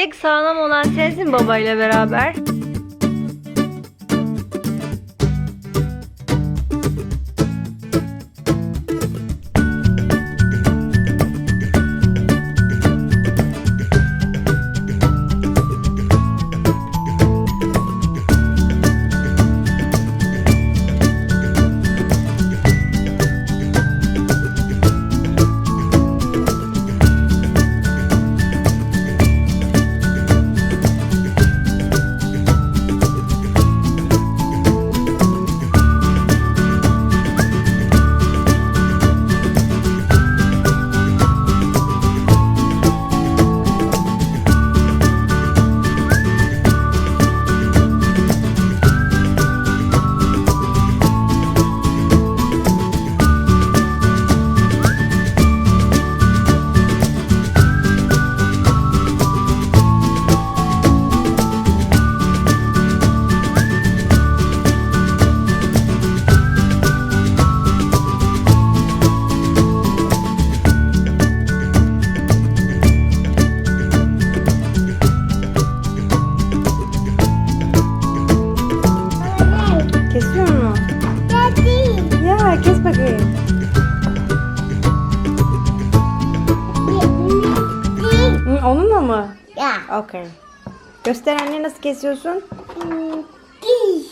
Tek sağlam olan sensin babayla beraber. Mı? Ya. Okey. Göster anne nasıl kesiyorsun?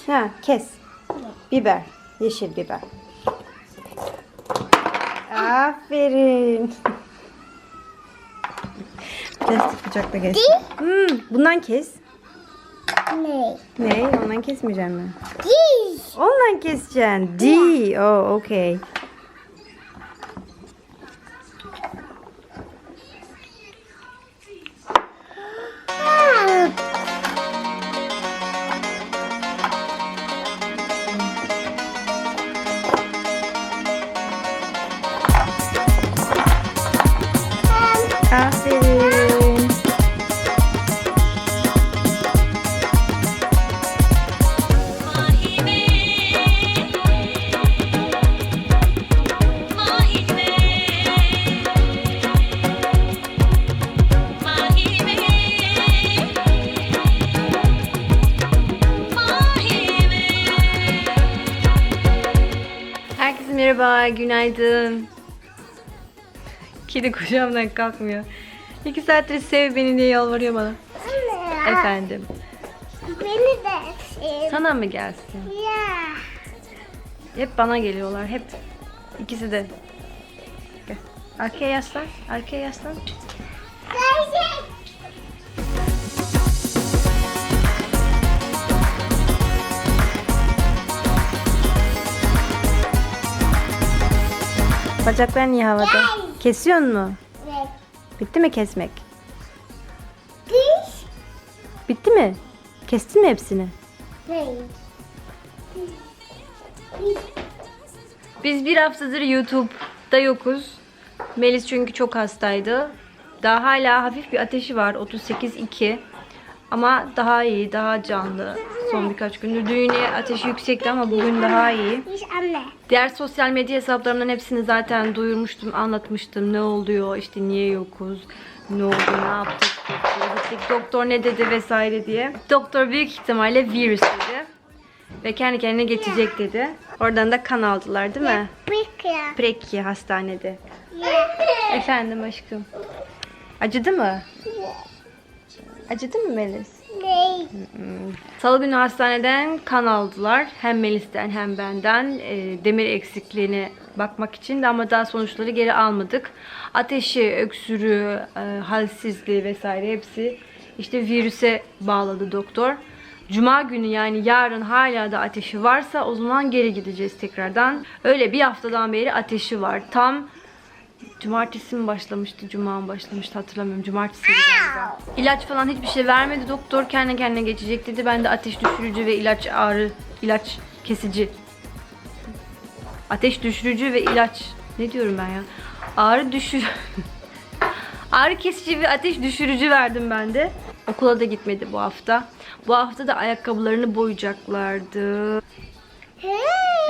Ha kes. Biber. Yeşil biber. Aferin. Plastik bıçakla kes. Hmm, bundan kes. Ne? Ne? Ondan kesmeyeceğim mi? Diş. Ondan keseceksin. D. Oh, okay. Merhaba, günaydın. Kedi kucağımdan kalkmıyor. İki saattir sev beni diye yalvarıyor bana. Efendim. Beni de sev. Sana mı gelsin? Ya. Hep bana geliyorlar, hep. İkisi de. Gel. Arkaya yaslan, arkaya yaslan. Bacaklar niye havada? Kesiyor mu? Evet. Bitti mi kesmek? Bitti mi? Kestin mi hepsini? Hayır. Biz bir haftadır YouTube'da yokuz. Melis çünkü çok hastaydı. Daha hala hafif bir ateşi var. 38.2. Ama daha iyi, daha canlı. Son birkaç gündür. Dün yine ateşi yüksekti ama bugün daha iyi. Diğer sosyal medya hesaplarımdan hepsini zaten duyurmuştum, anlatmıştım. Ne oluyor, işte niye yokuz, ne oldu, ne yaptık, gittik, doktor ne dedi vesaire diye. Doktor büyük ihtimalle virüs dedi. Ve kendi kendine geçecek dedi. Oradan da kan aldılar değil mi? Peki. Preki hastanede. Efendim aşkım. Acıdı mı? Acıdı mı Melis? Ne? Salı günü hastaneden kan aldılar. Hem Melis'ten hem benden e, demir eksikliğine bakmak için de ama daha sonuçları geri almadık. Ateşi, öksürüğü, e, halsizliği vesaire hepsi işte virüse bağladı doktor. Cuma günü yani yarın hala da ateşi varsa o zaman geri gideceğiz tekrardan. Öyle bir haftadan beri ateşi var. Tam Cumartesi mi başlamıştı, cuma mı başlamıştı hatırlamıyorum. Cumartesi galiba. İlaç falan hiçbir şey vermedi doktor. Kendi kendine geçecek dedi. Ben de ateş düşürücü ve ilaç ağrı, ilaç kesici. Ateş düşürücü ve ilaç. Ne diyorum ben ya? Ağrı düşür... ağrı kesici ve ateş düşürücü verdim ben de. Okula da gitmedi bu hafta. Bu hafta da ayakkabılarını boyayacaklardı. Hey.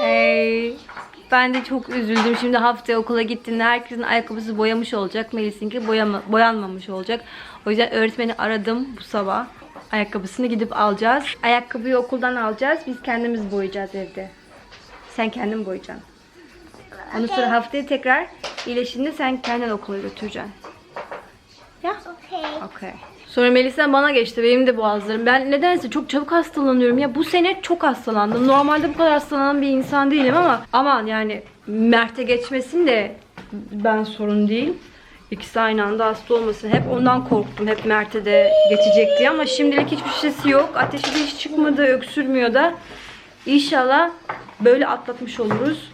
Hey. Ben de çok üzüldüm. Şimdi haftaya okula gittiğinde herkesin ayakkabısı boyamış olacak. Melis'inki boyama, boyanmamış olacak. O yüzden öğretmeni aradım bu sabah. Ayakkabısını gidip alacağız. Ayakkabıyı okuldan alacağız. Biz kendimiz boyayacağız evde. Sen kendin boyayacaksın. Ondan sonra haftaya tekrar iyileştiğinde sen kendin okula götüreceksin. Ya? Okay. Okey. Sonra Melisa bana geçti. Benim de boğazlarım. Ben nedense çok çabuk hastalanıyorum. Ya bu sene çok hastalandım. Normalde bu kadar hastalanan bir insan değilim ama aman yani Mert'e geçmesin de ben sorun değil. İkisi aynı anda hasta olmasın. Hep ondan korktum. Hep Mert'e de geçecek diye ama şimdilik hiçbir şeysi yok. Ateşi de hiç çıkmadı, öksürmüyor da. İnşallah böyle atlatmış oluruz.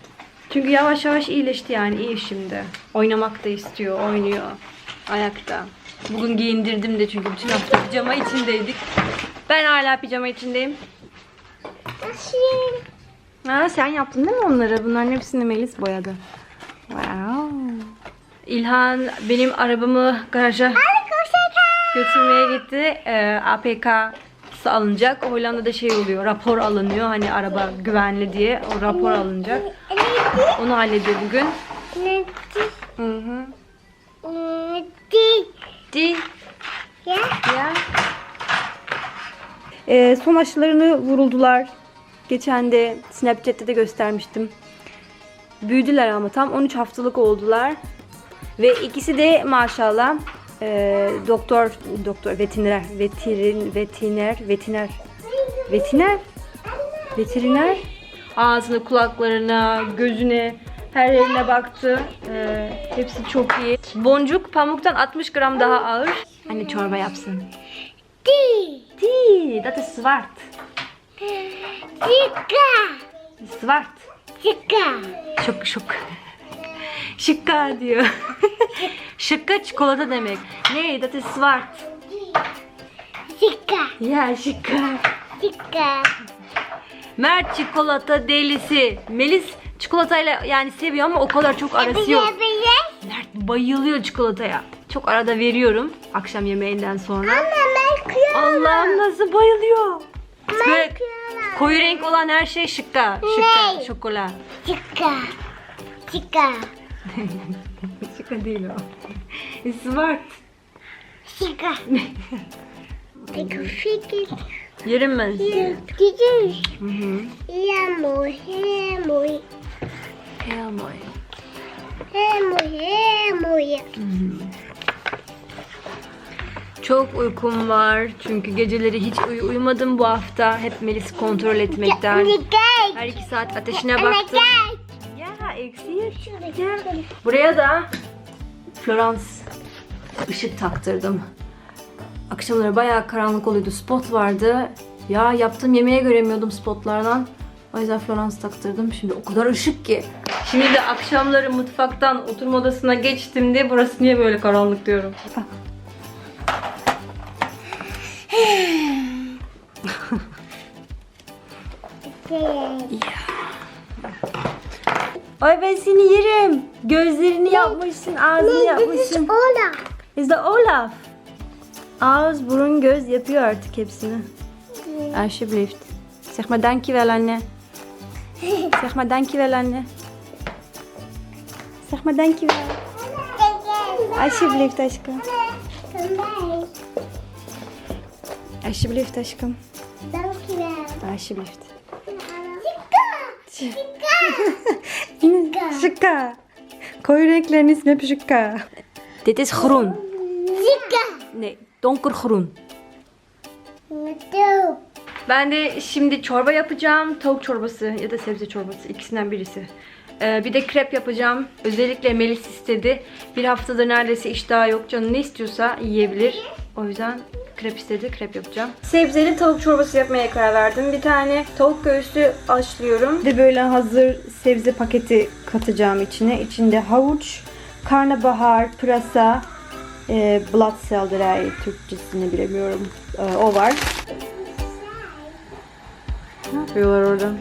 Çünkü yavaş yavaş iyileşti yani iyi şimdi. Oynamak da istiyor, oynuyor. Ayakta. Bugün giyindirdim de çünkü bütün hafta pijama içindeydik. Ben hala pijama içindeyim. Ha, sen yaptın değil mi onları? Bunların hepsini Melis boyadı. Wow. İlhan benim arabamı garaja götürmeye gitti. Ee, APK'sı alınacak. Hollanda'da şey oluyor. Rapor alınıyor. Hani araba güvenli diye. O rapor alınacak. Onu hallediyor bugün. Hı hı. Di. Ya. Ya. Ee, son aşılarını vuruldular. Geçen de Snapchat'te de göstermiştim. Büyüdüler ama tam 13 haftalık oldular. Ve ikisi de maşallah e, doktor, doktor, veteriner, veterin, veteriner, veteriner, veteriner, veteriner ağzına, kulaklarına, gözüne, her yerine baktı. E, hepsi çok iyi. Boncuk pamuktan 60 gram daha ağır. Anne çorba yapsın. Di. Di, dat is zwart. Chica. Zwart. Chica. Şok şok. Şıkka diyor. Şıkka çikolata demek. Ne? Dat is zwart. Chica. Ya şıkka. Chica. Mert çikolata delisi. Melis çikolatayla yani seviyor ama o kadar çok arası yok. Mert bayılıyor çikolataya. Çok arada veriyorum akşam yemeğinden sonra. Anne ben kıyamam. Allah'ım nasıl bayılıyor. Böyle koyu renk olan her şey şıkka. Şıkka, Ne? şokola. Chica. Chica. şıkka değil o. Smart. Chica. Peki fikir. Yerim ben sizi. Gidiyoruz. Hı hı. Yamo, yamo, Elmoy. yamo, yamo. Çok uykum var çünkü geceleri hiç uy- uyumadım bu hafta. Hep Melis kontrol etmekten. Her iki saat ateşine baktım. Ya eksiği. Buraya da Florence ışık taktırdım. Akşamları bayağı karanlık oluyordu. Spot vardı. Ya yaptığım yemeğe göremiyordum spotlardan. O yüzden Florence taktırdım. Şimdi o kadar ışık ki. Şimdi de akşamları mutfaktan oturma odasına geçtiğimde burası niye böyle karanlık diyorum. Ay ben seni yerim. Gözlerini yapmışsın, ağzını yapmışsın. Ola. Is the Olaf. Ağız, burun, göz yapıyor artık hepsini. Alsjeblieft. Zeg maar dankjewel anne. Zeg maar dankjewel anne. Dankjewel. Alsjeblieft aşkım. Alsjeblieft aşkım. Alsjeblieft. Chica. Chica. Şıkka. Koyu renklerin ismi şıkka. Dit is groen. Chica. Nee, donkergroen. Mutlu. Ben de şimdi çorba yapacağım. Tavuk çorbası ya da sebze çorbası. ikisinden birisi. Ee, bir de krep yapacağım. Özellikle Melis istedi. Bir haftadır neredeyse iştahı yok. Canı ne istiyorsa yiyebilir. O yüzden krep istedi. Krep yapacağım. Sebzeli tavuk çorbası yapmaya karar verdim. Bir tane tavuk göğsü haşlıyorum. Bir de böyle hazır sebze paketi katacağım içine. İçinde havuç, karnabahar, pırasa, e, Blatselderij Türkçesini bilemiyorum. E, o var. Ne yapıyorlar orada?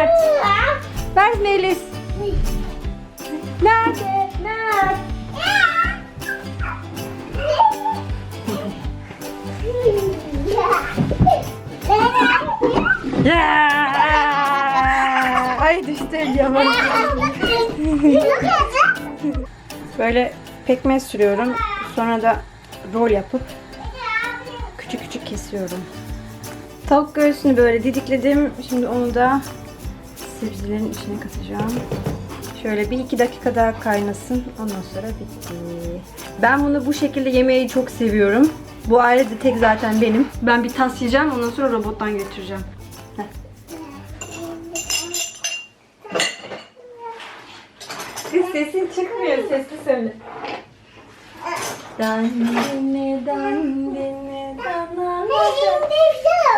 Mert? Where's Melis? Nerede? Mert. Ay düştü yavaş. Böyle pekmez sürüyorum. Sonra da rol yapıp küçük küçük kesiyorum. Tavuk göğsünü böyle didikledim. Şimdi onu da sebzelerin içine katacağım. Şöyle bir iki dakika daha kaynasın. Ondan sonra bitti. Ben bunu bu şekilde yemeyi çok seviyorum. Bu ailede tek zaten benim. Ben bir tas yiyeceğim. Ondan sonra robottan götüreceğim. Heh. Kız sesin çıkmıyor. Sesli söyle. Dandini dandini danana.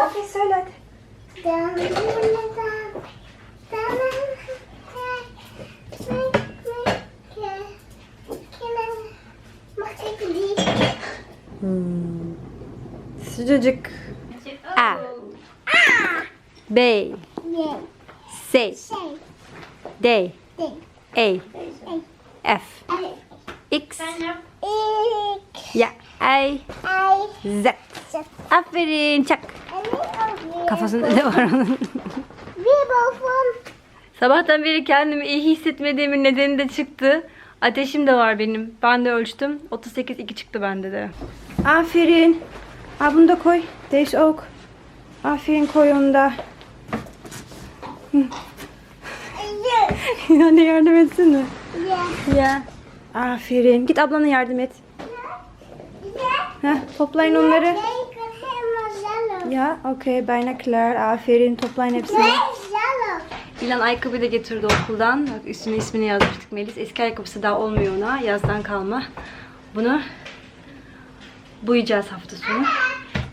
Okey söyle hadi. Sıcacık. A. B. C. D. A. F. X. Ya. I. Z. Aferin. Çak. Kafasında ne var onun? Sabahtan beri kendimi iyi hissetmediğimin nedeni de çıktı. Ateşim de var benim. Ben de ölçtüm. 38,2 çıktı bende de. Aferin. Aa, bunu da koy. Değiş ok. Aferin koy onu da. Anne yardım etsene. Ya. Aferin. Git ablana yardım et. Heh, toplayın onları. Ya okey. Binocular. Aferin. Toplayın hepsini. İlan ayakkabı da getirdi okuldan. Bak üstüne ismini yazmıştık Melis. Eski ayakkabısı daha olmuyor ona. Yazdan kalma. Bunu boyayacağız hafta sonu.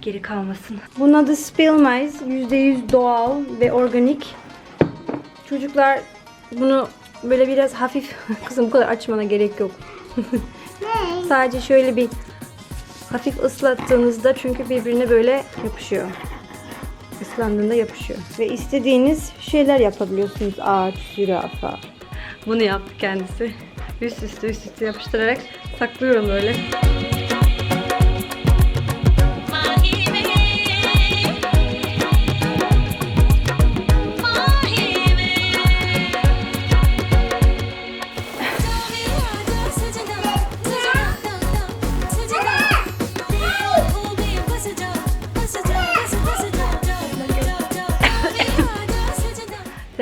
Geri kalmasın. Bunun adı Spillmice. %100 doğal ve organik. Çocuklar bunu böyle biraz hafif... Kızım bu kadar açmana gerek yok. Sadece şöyle bir hafif ıslattığınızda çünkü birbirine böyle yapışıyor. Islandığında yapışıyor. Ve istediğiniz şeyler yapabiliyorsunuz. Ağaç, zürafa. Bunu yaptı kendisi. Üst üste üst üste yapıştırarak saklıyorum öyle.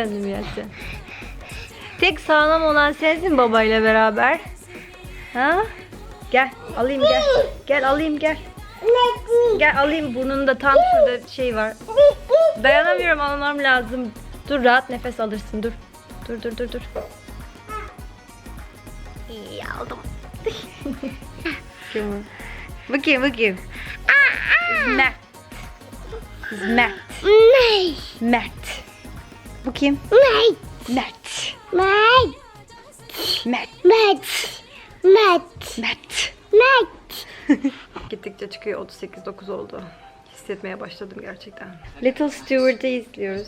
Mi yapacaksın? Tek sağlam olan sensin babayla beraber. Ha? Gel alayım gel. Gel alayım gel. Gel alayım burnunda tam şurada şey var. Dayanamıyorum almam lazım. Dur rahat nefes alırsın dur. Dur dur dur dur. İyi aldım. Bakayım. Bakayım bakayım. Mert. Mert. Mert. Bu kim? Mert. Mert. Mert. Gittikçe çıkıyor 38-9 oldu. Hissetmeye başladım gerçekten. Little Steward'ı izliyoruz.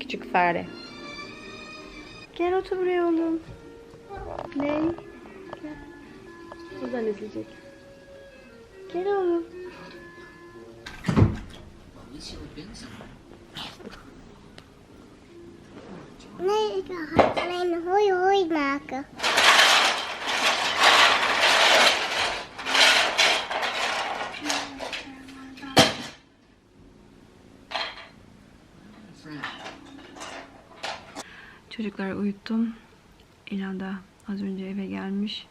Küçük fare. Gel otur buraya oğlum. Ne? Gel. Buradan izleyecek. Gel oğlum. Nee, ik ga alleen hoi hoi maken. Çocukları uyuttum. İlan da az önce eve gelmiş.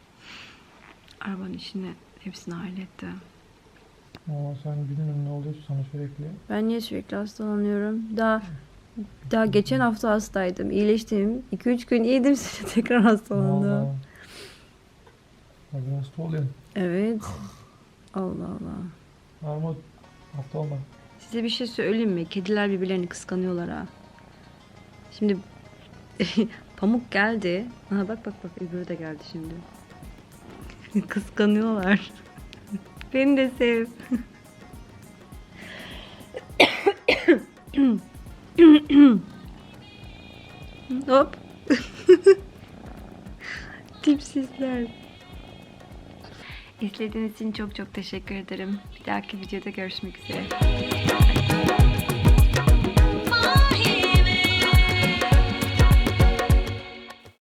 Arabanın işini hepsini halletti. Ama sen bilmiyorum ne oluyor sana sürekli. Ben niye sürekli hastalanıyorum? Daha daha geçen hafta hastaydım. İyileştim. 2-3 gün iyiydim sonra tekrar hastalandım. Hadi hasta oluyorsun. Evet. Allah Allah. Armut hasta olma. Size bir şey söyleyeyim mi? Kediler birbirlerini kıskanıyorlar ha. Şimdi Pamuk geldi. Aha bak bak bak öbürü de geldi şimdi. Kıskanıyorlar. Beni de sev. Hop. Tipsizler. İzlediğiniz için çok çok teşekkür ederim. Bir dahaki videoda görüşmek üzere.